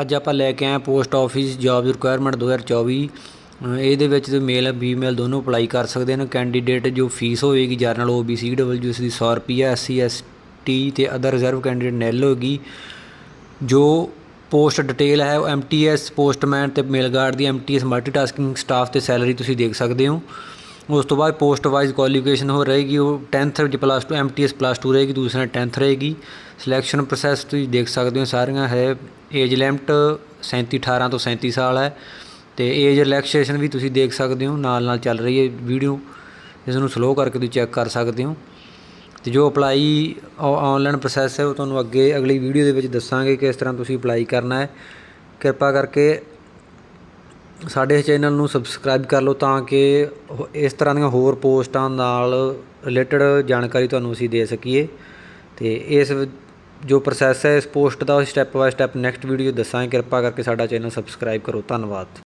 ਅੱਜ ਆਪਾਂ ਲੈ ਕੇ ਆਏ ਪੋਸਟ ਆਫਿਸ ਜੌਬ ਰਿਕੁਆਇਰਮੈਂਟ 2024 ਅ, ਇਹਦੇ ਵਿੱਚ ਮੇਲ ਫੀਮੇਲ ਦੋਨੋਂ ਅਪਲਾਈ ਕਰ ਸਕਦੇ ਨੇ ਕੈਂਡੀਡੇਟ ਜੋ ਫੀਸ ਹੋਏਗੀ ਜਰਨਲ ਓਬੀਸੀ ਡਬਲਯੂ ਇਸ ਦੀ 100 ਰੁਪਈਆ ਐਸਸੀ ਐਸਟੀ ਤੇ ਅਦਰ ਰਿਜ਼ਰਵ ਕੈਂਡੀਡੇਟ ਨੈਲ ਹੋਏਗੀ। ਜੋ ਪੋਸਟ ਡਿਟੇਲ ਹੈ ਉਹ ਐਮਟੀਐਸ ਪੋਸਟਮੈਨ ਤੇ ਮੇਲ ਗਾਰਡ ਦੀ ਐਮਟੀਐਸ ਮਲਟੀਟਾਸਕਿੰਗ ਸਟਾਫ ਤੇ ਸੈਲਰੀ ਤੁਸੀਂ ਦੇਖ ਸਕਦੇ ਹੋ। ਉਸ ਤੋਂ ਬਾਅਦ ਪੋਸਟ ਵਾਈਜ਼ ਕੁਆਲੀਫਿਕੇਸ਼ਨ ਹੋ ਰਹੇਗੀ ਉਹ 10th ਵਿੱਚ ਪਲੱਸ 2 ਐਮਟੀਐਸ ਪਲੱਸ 2 ਰਹੇਗੀ ਦੂਸਰਾ 10th ਰਹੇਗੀ। ਸਿਲੈਕਸ਼ਨ ਪ੍ਰੋਸੈਸ ਤੁਸੀਂ ਦੇਖ ਸਕਦੇ ਹੋ ਸਾਰੀਆਂ ਹੈ ਏਜ ਲਿਮਟ 37 18 ਤੋਂ 37 ਸਾਲ ਹੈ ਤੇ ਏਜ ਰਿਲੈਕਸੇਸ਼ਨ ਵੀ ਤੁਸੀਂ ਦੇਖ ਸਕਦੇ ਹੋ, ਨਾਲ ਨਾਲ ਚੱਲ ਰਹੀ ਹੈ ਵੀਡੀਓ ਇਸ ਨੂੰ ਸਲੋ ਕਰਕੇ ਤੁਸੀਂ ਚੈੱਕ ਕਰ ਸਕਦੇ ਹੋ। ਤੇ ਜੋ ਅਪਲਾਈ ਆਨਲਾਈਨ ਪ੍ਰੋਸੈਸ ਹੈ ਉਹ ਤੁਹਾਨੂੰ ਅੱਗੇ ਅਗਲੀ ਵੀਡੀਓ ਦੇ ਵਿੱਚ ਦੱਸਾਂਗੇ ਕਿ ਇਸ ਤਰ੍ਹਾਂ ਤੁਸੀਂ ਅਪਲਾਈ ਕਰਨਾ ਹੈ। ਕਿਰਪਾ ਕਰਕੇ ਸਾਡੇ ਚੈਨਲ ਨੂੰ ਸਬਸਕ੍ਰਾਈਬ ਕਰ ਲਓ ਤਾਂ ਕਿ ਇਸ ਤਰ੍ਹਾਂ ਦੀਆਂ ਹੋਰ ਪੋਸਟਾਂ ਨਾਲ ਰਿਲੇਟਡ ਜਾਣਕਾਰੀ ਤੁਹਾਨੂੰ ਅਸੀਂ ਦੇ ਸਕੀਏ। ਤੇ ਇਸ ਜੋ ਪ੍ਰੋਸੈਸ ਹੈ, ਇਸ post the step by step next video ਦੱਸਾਂਗੇ। ਕਿਰਪਾ ਕਰਕੇ ਸਾਡਾ ਚੈਨਲ ਸਬਸਕ੍ਰਾਈਬ ਕਰੋ। ਧੰਨਵਾਦ।